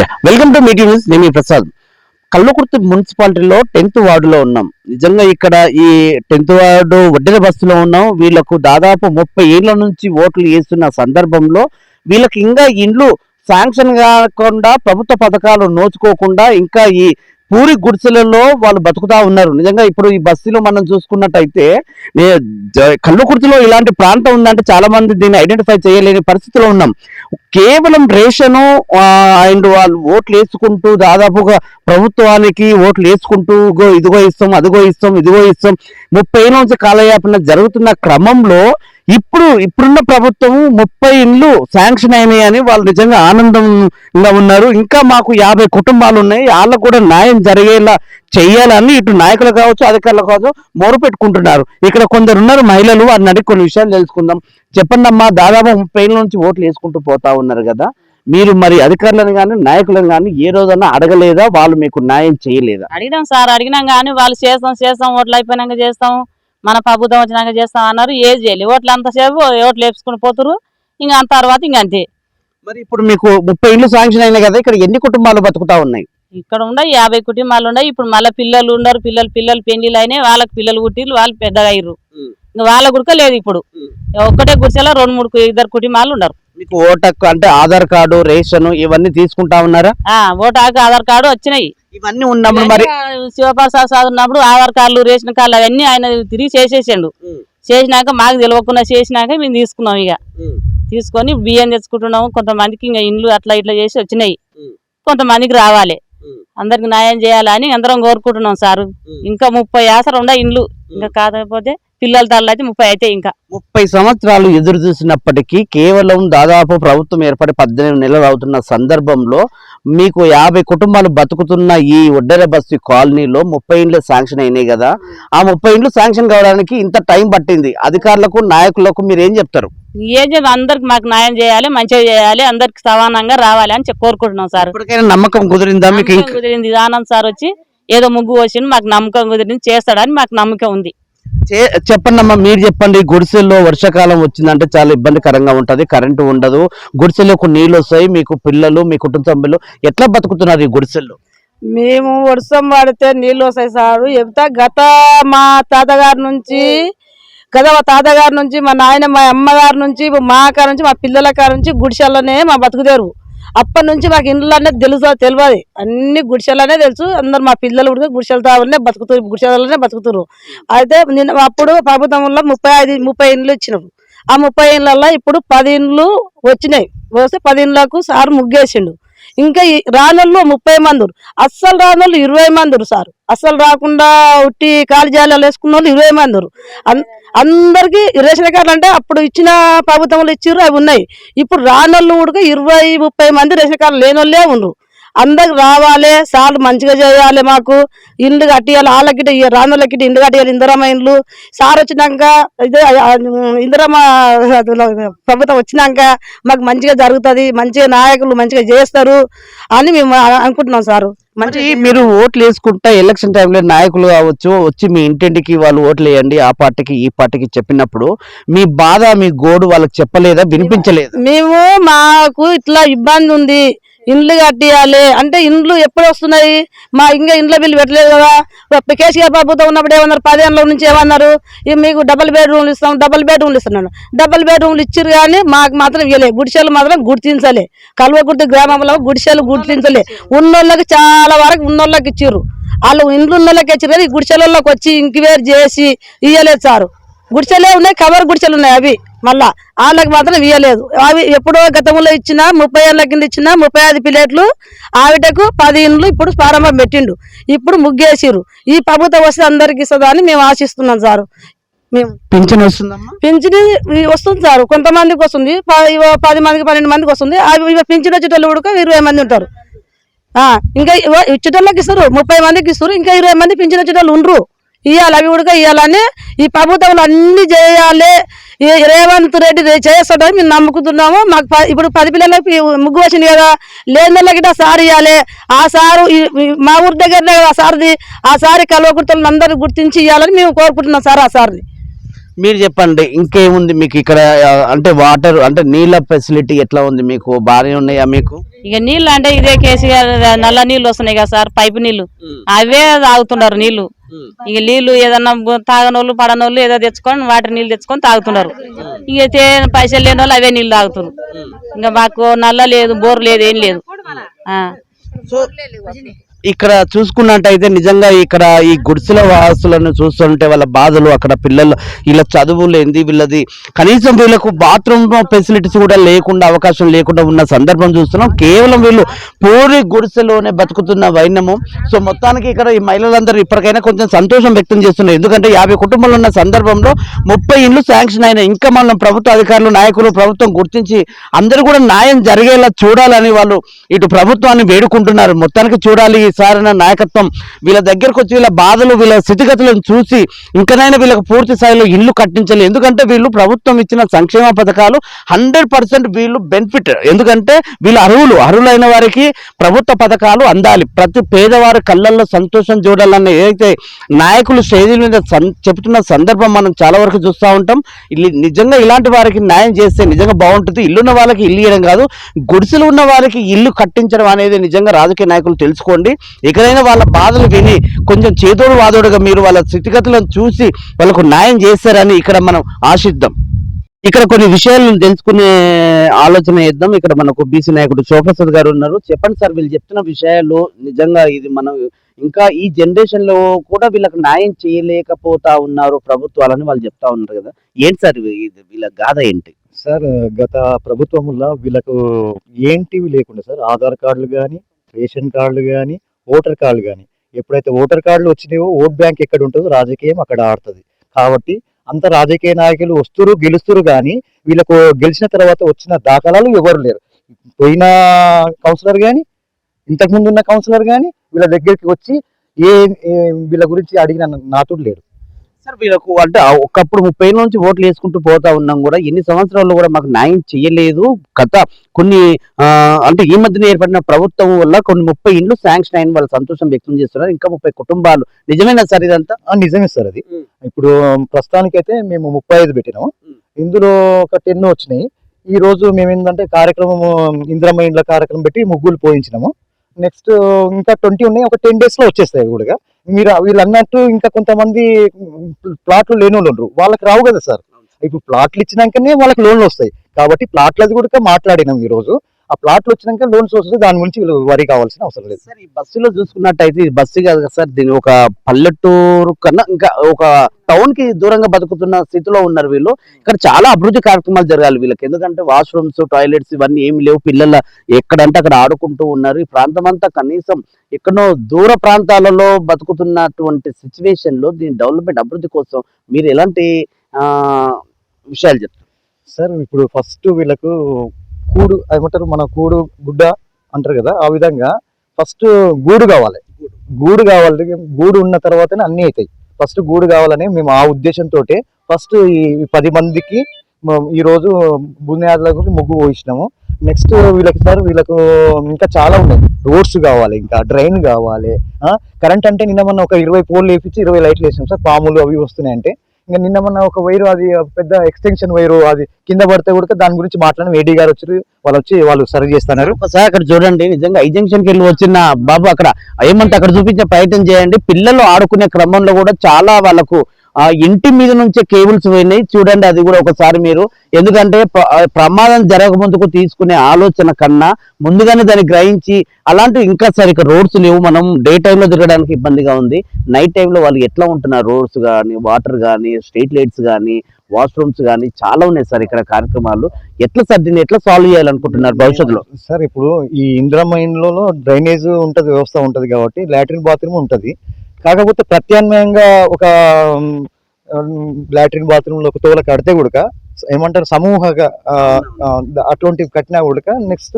Yeah welcome to meeting news నేను ప్రసాద్. కల్లుకుర్తి మున్సిపాలిటీలో tenth వార్డులో ఉన్నాం. నిజంగా ఇక్కడ ఈ టెన్త్ వార్డు వడ్డెల బస్సులో ఉన్నాం. వీళ్ళకు దాదాపు ముప్పై ఏళ్ళ నుంచి ఓట్లు వేస్తున్న సందర్భంలో వీళ్ళకి ఇంకా ఇండ్లు శాంక్షన్ కాకుండా ప్రభుత్వ పథకాలు నోచుకోకుండా ఇంకా ఈ పూరి గుడిసెలలో వాళ్ళు బతుకుతా ఉన్నారు. నిజంగా ఇప్పుడు ఈ బస్సులో మనం చూసుకున్నట్టయితే నే- ఇలాంటి ప్రాంతం ఉందంటే చాలా మంది దీన్ని ఐడెంటిఫై చేయలేని పరిస్థితిలో ఉన్నాం. కేవలం రేషను అండ్ వాళ్ళు ఓట్లు వేసుకుంటూ దాదాపుగా ప్రభుత్వానికి ఓట్లు వేసుకుంటూ ఇదిగో ఇస్తాం అదిగో ఇస్తాం ఇదిగో ఇస్తాం. ముప్పై నుంచి కాలయాపన జరుగుతున్న క్రమంలో ఇప్పుడు ఇప్పుడున్న ప్రభుత్వం ముప్పై ఇండ్లు శాంక్షన్ అయినాయని వాళ్ళు నిజంగా ఆనందంగా ఉన్నారు. ఇంకా మాకు యాభై కుటుంబాలు ఉన్నాయి. వాళ్ళకు కూడా న్యాయం జరిగేలా చేయాలని ఇటు నాయకులు కావచ్చు అధికారులు కావచ్చు మొరు పెట్టుకుంటున్నారు ఇక్కడ కొందరు ఉన్నారు మహిళలు వారిని అడిగి కొన్ని విషయాలు తెలుసుకుందాం. చెప్పండి అమ్మా దాదాపు ముప్పై ఏళ్ళ నుంచి ఓట్లు వేసుకుంటూ పోతా ఉన్నారు కదా. మీరు మరి అధికారులను కానీ నాయకులను కానీ ఏ రోజన్నా అడగలేదా? వాళ్ళు మీకు న్యాయం చేయలేదా? అడిగినాం సార్ అడిగినాం కానీ వాళ్ళు చేస్తాం చేస్తాం ఓట్లు అయిపోయినాక చేస్తాం. మన ప్రభుత్వం వచ్చినాక చేస్తాం అన్నారు ఏది చేయలేదు ఓట్లు అంతసేపు ఓట్లు వేసుకుని పోతురు ఇంకా అంత తర్వాత ఇంక అంతే. మరి ఇప్పుడు మీకు ముప్పై ఇండ్లు శాంక్షన్ అయినాయి కదా ఇక్కడ ఎన్ని కుటుంబాలు బతుకుతా ఉన్నాయి? ఇక్కడ ఉండే యాభై కుటుంబాలు ఉన్నాయి. ఇప్పుడు మళ్ళీ పిల్లలు ఉండరు పిల్లలు పిల్లలు పెళ్ళిళ్ళు అయినాయి. వాళ్ళకి పిల్లలు పుట్టిళ్ళు వాళ్ళు పెద్దగా అయ్యారు. ఇంకా వాళ్ళ గుడక లేదు ఇప్పుడు. ఒక్కటే గుడిసెలో రెండు మూడు ఇద్దరు కుటుంబాలు ఉన్నారు. మీకు అంటే ఆధార్ కార్డు రేషన్ ఇవన్నీ తీసుకుంటా ఉన్నారా? ఆ ఓటాకు ఆధార్ కార్డు వచ్చినాయి. ఇవన్నీ ఉన్నప్పుడు మరి శివప్రసాద్ సార్ ఉన్నప్పుడు ఆధార్ కార్డులు రేషన్ కార్డులు అవన్నీ ఆయన తిరిగి చేసేసిండు. చేసినాక మాకు తెలియకుండా చేసినాక మేము తీసుకున్నాం ఇక. తీసుకొని బియ్యం తెచ్చుకుంటున్నాము. కొంతమందికి ఇంకా ఇండ్లు అట్లా ఇట్లా చేసి వచ్చినాయి. కొంతమందికి రావాలి. అందరికి న్యాయం చేయాలని అందరం కోరుకుంటున్నాం సారు. ఇంకా ముప్పై ఆసరు ఉండే ఇండ్లు. ఇంకా కాకపోతే పిల్లల తల్లు అయితే ముప్పై అయితే ఇంకా. ముప్పై సంవత్సరాలు ఎదురు చూసినప్పటికీ కేవలం దాదాపు ప్రభుత్వం ఏర్పడి పద్దెనిమిది నెలలు అవుతున్న సందర్భంలో మీకు యాభై కుటుంబాలు బతుకుతున్న ఈ ఒడ్డెర బస్సు కాలనీలో ముప్పై ఇండ్లు శాంక్షన్ అయినాయి కదా. ఆ ముప్పై ఇండ్లు శాంక్షన్ కావడానికి ఇంత టైం పట్టింది. అధికారులకు నాయకులకు మీరు ఏం చెప్తారు? ఏం చెప్పి అందరికి మాకు న్యాయం చేయాలి మంచిగా చేయాలి అందరికి సమానంగా రావాలి అని కోరుకుంటున్నాం సార్. ఇప్పటికైనా నమ్మకం కుదిరిందా మీకు కుదిరింది. ఆనంద్ సార్ వచ్చి ఏదో ముగ్గు వచ్చింది మాకు నమ్మకం కుదిరింది చేస్తాడని మాకు నమ్మకం ఉంది. చెప్పండి అమ్మా మీరు చెప్పండి గుడిసెల్లో వర్షాకాలం వచ్చిందంటే చాలా ఇబ్బందికరంగా ఉంటుంది కరెంటు ఉండదు గుడిసెలకు నీళ్ళు వస్తాయి మీకు పిల్లలు మీ కుటుంబ సభ్యులు ఎట్లా బతుకుతున్నారు ఈ గుడిసెల్లో? మేము వర్షం పడితే నీళ్ళు వస్తాయి సారు చెప్తా గత మా తాతగారి నుంచి గత మా తాతగారి నుంచి మా నాయన మా అమ్మగారి నుంచి మా కాడ నుంచి మా పిల్లల కాడ నుంచి గుడిసెల్లోనే మా బతుకుదేరు అప్పటి నుంచి మాకు ఇండ్లు అనేది తెలుసు తెలియదు అన్ని గుడిసెలనే తెలుసు. అందరు మా పిల్లలు కూడా గుడిసెలతో బతుకుతారు గుడిసెలనే బతుకుతారు అయితే నిన్న అప్పుడు ప్రభుత్వంలో ముప్పై ఐదు ముప్పై ఇండ్లు ఇచ్చినారు ఆ ముప్పై ఇండ్లలో ఇప్పుడు పది ఇండ్లు వచ్చినాయి. వస్తే పది ఇండ్లకు సార్ ముగ్గేసిండు. ఇంకా ఈ రానోళ్ళు ముప్పై మంది అస్సలు రానోళ్ళు ఇరవై మంది సార్. అస్సలు రాకుండా ఉట్టి కాలు జాలాలు వేసుకున్న వాళ్ళు ఇరవై మంది అందరికీ అందరికి రేషన్ కార్డులు అంటే అప్పుడు ఇచ్చిన ప్రభుత్వంలో ఇచ్చిర్రు అవి ఉన్నాయి. ఇప్పుడు రానోళ్ళు కూడా ఇరవై ముప్పై మంది రేషన్ కార్డు లేని వాళ్ళే అందరికి రావాలి సార్లు మంచిగా చేయాలి మాకు. ఇండ్లు కట్టియాలి వాళ్ళకి రానోళ్ళకి ఇండ్లు కట్టియాలి ఇందిరమ్మ ఇండ్లు. సార్ వచ్చినాక ఇదే ఇందిరమ్మ ప్రభుత్వం వచ్చినాక మాకు మంచిగా జరుగుతుంది మంచిగా నాయకులు మంచిగా చేస్తారు అని మేము అనుకుంటున్నాం సారు. మరి మంచి మీరు ఓట్లు వేసుకుంటా ఎలక్షన్ టైంలో నాయకులు కావచ్చు వచ్చి మీ ఇంటింటికి వాళ్ళు ఓట్లు వేయండి ఆ పార్టీకి ఈ పార్టీకి చెప్పినప్పుడు మీ బాధ మీ గోడు వాళ్ళకి చెప్పలేదా వినిపించలేదా? మేము మాకు ఇట్లా ఇబ్బంది ఉంది. ఇండ్లు కట్టియాలి. అంటే ఇండ్లు ఎప్పుడు వస్తున్నాయి? మా ఇంకా ఇండ్ల బిల్లు పెట్టలేదు కదా. కేసీఆర్ ప్రభుత్వం ఉన్నప్పుడు ఏమన్నారు? పదేళ్ళ నుంచి ఏమన్నారు? ఇవి మీకు డబుల్ బెడ్రూమ్లు ఇస్తాం డబుల్ బెడ్రూమ్లు ఇస్తున్నాను. డబుల్ బెడ్రూమ్లు ఇచ్చారు కానీ మాకు మాత్రం ఇవ్వలే. గుడిసెలు మాత్రం గుర్తించలే. కల్వకుర్తి గ్రామంలో గుడిసెలు గుర్తించలే. ఉన్నోళ్ళకి చాలా వరకు ఉన్నోళ్ళకి ఇచ్చారు వాళ్ళు ఇండ్లు ఉన్నోళ్ళకి ఇచ్చారు కానీ గుడిసెలలోకి వచ్చి ఇంక్వేర్ చేసి ఇవ్వలేదు సారు. గుడిసెలే ఉన్నాయి కవర్ గుడిసెలు ఉన్నాయి అవి. మళ్ళా వాళ్ళకి మాత్రం ఇయ్యలేదు. అవి ఎప్పుడో గతంలో ఇచ్చిన ముప్పై ఏళ్ళ కింద ఇచ్చిన ముప్పై ఐదు ప్లేట్లు ఆవిడకు పది ఇండ్లు ఇప్పుడు ప్రారంభం పెట్టిండు. ఇప్పుడు ముగ్గేసిర్రు. ఈ ప్రభుత్వం వస్తే అందరికి ఇస్తుందా అని మేము ఆశిస్తున్నాం సార్. మేము పింఛన్ వస్తుందమ్మా? పింఛన్ వస్తుంది సార్. కొంతమందికి వస్తుంది. పది మందికి పన్నెండు మందికి వస్తుంది. అవి పింఛన్ వచ్చేటోళ్ళు కూడా ఇరవై మంది ఉంటారు. ఇంకా ఇచ్చేటోళ్ళకి ఇస్తారు. ముప్పై మందికి ఇస్తారు. ఇంకా ఇరవై మంది పింఛన్ వచ్చేటోళ్ళు ఉండరు. ఇవ్వాలి అవి కూడా ఇవ్వాలని ఈ ప్రభుత్వంలో అన్ని చేయాలి. ఈ రేవంత్ రెడ్డి చేస్తాడని మేము నమ్ముకుంటున్నాము. మాకు ప- ఇప్పుడు పది పిల్లలకి ముగ్గు వచ్చింది కదా లేని గిట్ట సార్ ఇవ్వాలి ఆ సారు మా ఊరి దగ్గరనే కదా ఆ సార్ది. ఆ సారి కల్వకుర్తలను అందరూ గుర్తించి ఇవ్వాలని మేము కోరుకుంటున్నాం సార్ ఆ సార్ని. మీరు చెప్పండి ఇంకేముంది మీకు ఇక్కడ అంటే వాటర్ అంటే నీళ్ళ ఫెసిలిటీ ఎట్లా ఉంది మీకు? బాగానే ఉన్నాయా మీకు? ఇక నీళ్ళు అంటే ఇదే కేసీఆర్ నల్ల నీళ్ళు వస్తున్నాయి కదా సార్ పైపు నీళ్ళు. అవే తాగుతున్నారు నీళ్ళు. ఇక నీళ్ళు ఏదన్నా తాగనోళ్ళు పడనోళ్ళు ఏదో తెచ్చుకొని వాటర్ నీళ్ళు తెచ్చుకొని తాగుతున్నారు. ఇక పైసలు లేని వాళ్ళు అవే నీళ్ళు తాగుతున్నారు ఇంకా మాకు నల్ల లేదు బోర్ లేదు ఏం లేదు. ఆ. ఇక్కడ చూసుకున్నట్టయితే నిజంగా ఇక్కడ ఈ గుడిసెల వాసులను చూస్తుంటే వాళ్ళ బాధలు అక్కడ పిల్లలు వీళ్ళ చదువు లేనిది వీళ్ళది కనీసం వీళ్ళకు బాత్రూమ్ ఫెసిలిటీస్ కూడా లేకుండా అవకాశం లేకుండా ఉన్న సందర్భం చూస్తున్నాం. కేవలం వీళ్ళు పూరి గుడిసెలోనే బతుకుతున్న వైనము సో మొత్తానికి ఇక్కడ ఈ మహిళలందరూ ఇప్పటికైనా కొంచెం సంతోషం వ్యక్తం చేస్తున్నారు. ఎందుకంటే యాభై కుటుంబాలు ఉన్న సందర్భంలో ముప్పై ఇండ్లు శాంక్షన్ అయిన ఇంకా మనం ప్రభుత్వ అధికారులు నాయకులు ప్రభుత్వం గుర్తించి అందరూ కూడా న్యాయం జరిగేలా చూడాలని వాళ్ళు ఇటు ప్రభుత్వాన్ని వేడుకుంటున్నారు. మొత్తానికి చూడాలి ఈ నాయకత్వం. వీళ్ళ దగ్గరకు వచ్చి వీళ్ళ బాధలు వీళ్ళ స్థితిగతులను చూసి ఇంకనైనా వీళ్ళకి పూర్తి స్థాయిలో ఇల్లు కట్టించాలి ఎందుకంటే వీళ్ళు ప్రభుత్వం ఇచ్చిన సంక్షేమ పథకాలు హండ్రెడ్ పర్సెంట్ వీళ్ళు బెనిఫిట్. ఎందుకంటే వీళ్ళు అర్హులు అర్హులైన వారికి ప్రభుత్వ పథకాలు అందాలి. ప్రతి పేదవారి కళ్ళల్లో సంతోషం చూడాలన్న ఏదైతే నాయకులు శైలి మీద సన్- చెప్తున్న సందర్భం మనం చాలా వరకు చూస్తూ ఉంటాం. ఇల్లు నిజంగా ఇలాంటి వారికి న్యాయం చేస్తే నిజంగా బాగుంటుంది. ఇల్లున్న వాళ్ళకి ఇల్లు ఇవ్వడం కాదు. గుడిసెలు ఉన్న వారికి ఇల్లు కట్టించడం అనేది నిజంగా రాజకీయ నాయకులు తెలుసుకోండి. ఎక్కడైనా వాళ్ళ బాధలు విని కొంచెం చేదోడు వాదోడుగా మీరు వాళ్ళ స్థితిగతులను చూసి వాళ్ళకు న్యాయం చేస్తారని ఇక్కడ మనం ఆశిద్దాం. ఇక్కడ కొన్ని విషయాలను తెలుసుకునే ఆలోచన చేద్దాం. ఇక్కడ మనకు బీసీ నాయకుడు శివప్రసాద్ గారు ఉన్నారు. చెప్పండి సార్ వీళ్ళు చెప్తున్న విషయాలు నిజంగా ఇది మనం ఇంకా ఈ జనరేషన్లో కూడా వీళ్ళకి న్యాయం చేయలేకపోతా ఉన్నారు ప్రభుత్వాలని వాళ్ళు చెప్తా ఉన్నారు కదా. ఏంటి సార్ వీళ్ళ గాథ ఏంటి? సార్ గత ప్రభుత్వంలో వీళ్ళకు ఏంటివి లేకుండా సార్ ఆధార్ కార్డులు కానీ రేషన్ కార్డులు కానీ ఓటర్ కార్డులు కానీ ఎప్పుడైతే ఓటర్ కార్డులు వచ్చినాయో ఓట్ బ్యాంక్ ఎక్కడ ఉంటుందో రాజకీయం అక్కడ ఆడుతుంది. కాబట్టి అంత రాజకీయ నాయకులు వస్తురు గెలుస్తురు కానీ వీళ్ళకు గెలిచిన తర్వాత వచ్చిన దాఖలాలు ఎవరు లేరు. పోయిన కౌన్సిలర్ కానీ ఇంతకుముందు ఉన్న కౌన్సిలర్ కానీ వీళ్ళ దగ్గరికి వచ్చి ఏ ఏ- వీళ్ళ గురించి అడిగిన నాతుడు లేడు. సార్ వీళ్ళకు అంటే ఒకప్పుడు ముప్పై ఏళ్ళ నుంచి ఓట్లు వేసుకుంటూ పోతా ఉన్నాం కూడా ఎన్ని సంవత్సరాల్లో కూడా మాకు న్యాయం చేయలేదు. గత కొన్ని అంటే ఈ మధ్యన ఏర్పడిన ప్రభుత్వం వల్ల కొన్ని ముప్పై ఇండ్లు శాంక్షన్ అయిన వాళ్ళు సంతోషం వ్యక్తం చేస్తున్నారు. ఇంకా ముప్పై కుటుంబాలు. నిజమేనా సార్ ఇదంతా? నిజమే సార్ అది. ఇప్పుడు ప్రస్తుతానికైతే మేము ముప్పై ఐదు పెట్టినాము. ఇందులో ఒక టెన్ వచ్చినాయి. ఈ రోజు మేము ఏంటంటే కార్యక్రమం ఇంద్రమ్మ ఇండ్ల కార్యక్రమం పెట్టి ముగ్గులు పోయించినాము. నెక్స్ట్ ఇంకా ట్వంటీ ఉన్నాయి ఒక టెన్ డేస్లో వచ్చేస్తాయి కూడా. మీరు వీళ్ళు అన్నట్టు ఇంకా కొంతమంది ప్లాట్లు లేని వాళ్ళు ఉండరు వాళ్ళకి రావు కదా సార్. ఇప్పుడు ప్లాట్లు ఇచ్చినాకనే వాళ్ళకి లోన్లు వస్తాయి. కాబట్టి ప్లాట్లది కూడా మాట్లాడినాం ఈ రోజు ఆ ప్లాట్లు వచ్చినాక లోన్స్ వస్తుంది దాని గురించి వీళ్ళు వరి కావాల్సిన అవసరం లేదు. సార్ ఈ బస్సులో చూసుకున్నట్టయితే బస్సు కాదు కదా సార్ దీని ఒక పల్లెటూరు కన్నా ఇంకా ఒక టౌన్కి దూరంగా బతుకుతున్న స్థితిలో ఉన్నారు వీళ్ళు. ఇక్కడ చాలా అభివృద్ధి కార్యక్రమాలు జరగాలి వీళ్ళకి. ఎందుకంటే వాష్రూమ్స్ టాయిలెట్స్ ఇవన్నీ ఏమి లేవు. పిల్లల ఎక్కడంటే అక్కడ ఆడుకుంటూ ఉన్నారు. ఈ ప్రాంతం అంతా కనీసం ఎక్కడో దూర ప్రాంతాలలో బతుకుతున్నటువంటి సిచ్యువేషన్లో దీని డెవలప్మెంట్ అభివృద్ధి కోసం మీరు ఎలాంటి విషయాలు చెప్తారు? సార్ ఇప్పుడు ఫస్ట్ వీళ్ళకు కూడు ఏమంటారు మన కూడు గుడ్డ అంటారు కదా ఆ విధంగా ఫస్ట్ గూడు కావాలి. గూడు కావాలి గూడు ఉన్న తర్వాతనే అన్నీ అవుతాయి. ఫస్ట్ గూడు కావాలని మేము ఆ ఉద్దేశంతో ఫస్ట్ ఈ పది మందికి ఈరోజు బునియాదులకు ముగ్గు పోయించినాము నెక్స్ట్ వీళ్ళకి సార్ వీళ్ళకు ఇంకా చాలా ఉన్నాయి. రోడ్స్ కావాలి ఇంకా డ్రైన్ కావాలి కరెంట్ అంటే నిన్న మొన్న ఒక ఇరవై పోల్లు వేపించి ఇరవై లైట్లు వేసాం సార్. పాములు అవి వస్తున్నాయి అంటే ఇంకా నిన్న మొన్న ఒక వైరు అది పెద్ద ఎక్స్టెన్షన్ వైరు అది కింద పడితే కూడా దాని గురించి మాట్లాడిన ఏడీ గారు వచ్చి వాళ్ళు వచ్చి వాళ్ళు సరి చేస్తున్నారు. ఒకసారి అక్కడ చూడండి నిజంగా ఐ జంక్షన్కి వెళ్ళి వచ్చిన బాబు అక్కడ ఏమంటే అక్కడ చూపించే ప్రయత్నం చేయండి. పిల్లలు ఆడుకునే క్రమంలో కూడా చాలా వాళ్ళకు ఆ ఇంటి మీద నుంచే కేబుల్స్ పోయినాయి. చూడండి అది కూడా ఒకసారి మీరు. ఎందుకంటే ప్రమాదం జరగక ముందుకు తీసుకునే ఆలోచన కన్నా ముందుగానే దాన్ని గ్రహించి అలాంటివి ఇంకా సార్ ఇక్కడ రోడ్స్ లేవు. మనం డే టైంలో తిరగడానికి ఇబ్బందిగా ఉంది. నైట్ టైంలో వాళ్ళు ఎట్లా ఉంటున్నారు? రోడ్స్ కానీ వాటర్ కానీ స్ట్రీట్ లైట్స్ కానీ వాష్రూమ్స్ కానీ చాలా ఉన్నాయి సార్ ఇక్కడ కార్యక్రమాలు. ఎట్లా సార్ దీన్ని ఎట్లా సాల్వ్ చేయాలనుకుంటున్నారు భవిష్యత్తులో? సార్ ఇప్పుడు ఈ ఇందిరమ్మ ఇండ్లలో డ్రైనేజ్ ఉంటది వ్యవస్థ ఉంటది కాబట్టి లాట్రిన్ బాత్రూమ్ ఉంటది. కాకపోతే ప్రత్యామ్నాయంగా ఒక లాట్రిన్ బాత్రూమ్ ఒక తోల కడితే కూడా ఏమంటారు సమూహంగా అటువంటివి కట్టినా కూడా నెక్స్ట్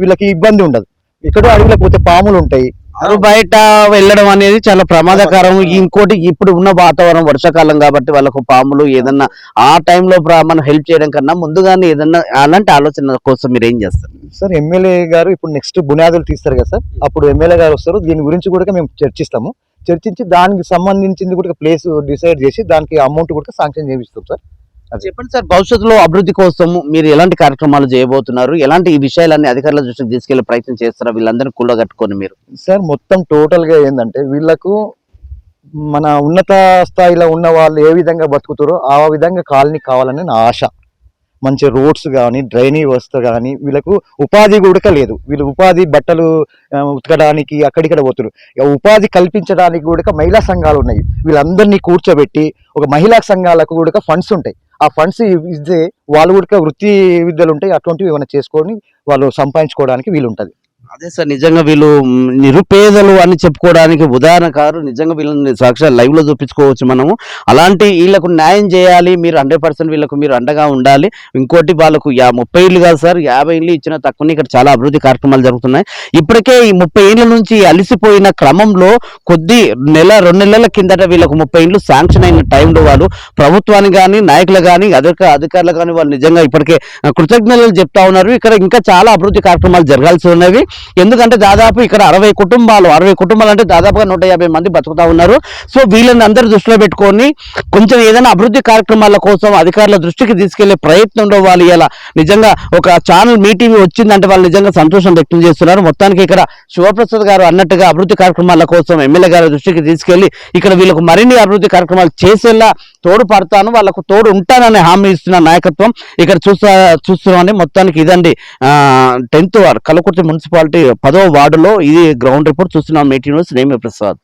వీళ్ళకి ఇబ్బంది ఉండదు. ఇక్కడ అడవిలోకి పోతే పాములు ఉంటాయి. బయట వెళ్ళడం అనేది చాలా ప్రమాదకరం. ఇంకోటి ఇప్పుడు ఉన్న వాతావరణం వర్షాకాలం కాబట్టి వాళ్ళకు పాములు ఏదన్నా ఆ టైంలో మనం హెల్ప్ చేయడం కన్నా ముందుగానే ఏదన్నా అలాంటి ఆలోచన కోసం మీరు ఏం చేస్తారు? సార్ ఎమ్మెల్యే గారు ఇప్పుడు నెక్స్ట్ బునాదులు తీస్తారు కదా సార్. అప్పుడు ఎమ్మెల్యే గారు వస్తారు. దీని గురించి కూడా మేము చర్చిస్తాము. చర్చించి దానికి సంబంధించింది కూడా ప్లేస్ డిసైడ్ చేసి దానికి అమౌంట్ కూడా శాంక్షన్ చేపిస్తాం సార్. చెప్పండి సార్ భవిష్యత్తులో అభివృద్ధి కోసం మీరు ఎలాంటి కార్యక్రమాలు చేయబోతున్నారు? ఎలాంటి ఈ విషయాలన్నీ అధికారుల దృష్టికి తీసుకెళ్ళే ప్రయత్నం చేస్తారా వీళ్ళందరినీ కూడగట్టుకొని మీరు? సార్ మొత్తం టోటల్గా ఏంటంటే వీళ్ళకు మన ఉన్నత స్థాయిలో ఉన్న వాళ్ళు ఏ విధంగా బతుకుతారో ఆ విధంగా కాలనీ కావాలని నా ఆశ. మంచి రోడ్స్ కానీ డ్రైనేజ్ వ్యవస్థ కానీ వీళ్ళకు ఉపాధి కూడా లేదు. వీళ్ళు ఉపాధి బట్టలు ఉతకడానికి అక్కడిక్కడ పోతున్నారు ఉపాధి కల్పించడానికి కూడా మహిళా సంఘాలు ఉన్నాయి. వీళ్ళందరినీ కూర్చోబెట్టి ఒక మహిళా సంఘాలకు కూడా ఫండ్స్ ఉంటాయి. ఆ ఫండ్స్ ఇస్తే వాళ్ళు కూడా వృత్తి విద్యలు ఉంటాయి. అటువంటివి ఏమైనా చేసుకొని వాళ్ళు సంపాదించుకోవడానికి వీలుంటుంది. అదే సార్ నిజంగా వీళ్ళు నిరుపేదలు అని చెప్పుకోవడానికి ఉదాహరణ కారు నిజంగా వీళ్ళని సాక్షాత్ లైవ్లో చూపించుకోవచ్చు మనము. అలాంటి వీళ్ళకు న్యాయం చేయాలి మీరు హండ్రెడ్ పర్సెంట్ వీళ్ళకు మీరు అండగా ఉండాలి. ఇంకోటి వాళ్ళకు యా ముప్పై ఏళ్ళు కాదు సార్ యాభై ఏళ్ళు ఇచ్చిన తక్కువ ఇక్కడ చాలా అభివృద్ధి కార్యక్రమాలు జరుగుతున్నాయి. ఇప్పటికే ఈ ముప్పై ఏళ్ళ నుంచి అలిసిపోయిన క్రమంలో కొద్ది నెల రెండు నెలల కిందట వీళ్ళకు ముప్పై ఏళ్ళు శాంక్షన్ అయిన టైంలో వాళ్ళు ప్రభుత్వానికి కానీ నాయకులు కానీ అధిక అధికారులు కానీ వాళ్ళు నిజంగా ఇప్పటికే కృతజ్ఞతలు చెప్తా ఉన్నారు. ఇక్కడ ఇంకా చాలా అభివృద్ధి కార్యక్రమాలు జరగాల్సి ఉన్నవి. ఎందుకంటే దాదాపు ఇక్కడ అరవై కుటుంబాలు అరవై కుటుంబాలు అంటే దాదాపుగా నూట యాభై మంది బతుకుతా ఉన్నారు. సో వీళ్ళని అందరూ దృష్టిలో పెట్టుకొని కొంచెం ఏదైనా అభివృద్ధి కార్యక్రమాల కోసం అధికారుల దృష్టికి తీసుకెళ్ళే ప్రయత్నంలో వాళ్ళు ఇలా నిజంగా ఒక ఛానల్ మీటింగ్ వచ్చిందంటే వాళ్ళు నిజంగా సంతోషం వ్యక్తం చేస్తున్నారు. మొత్తానికి ఇక్కడ శివప్రసాద్ గారు అన్నట్టుగా అభివృద్ధి కార్యక్రమాల కోసం ఎమ్మెల్యే గారి దృష్టికి తీసుకెళ్ళి ఇక్కడ వీళ్ళకు మరిన్ని అభివృద్ధి కార్యక్రమాలు చేసేలా తోడు పడతాను వాళ్ళకు తోడు ఉంటానని హామీ ఇస్తున్న నాయకత్వం ఇక్కడ చూస్తా చూస్తున్నామని మొత్తానికి ఇదండి. టెన్త్ వార్డ్ కలకుర్తి మున్సిపాలిటీ పదో వార్డులో ఇది గ్రౌండ్ రిపోర్ట్ చూస్తున్నాం. మీటింగ్ న్యూస్ నేమి ప్రసాద్.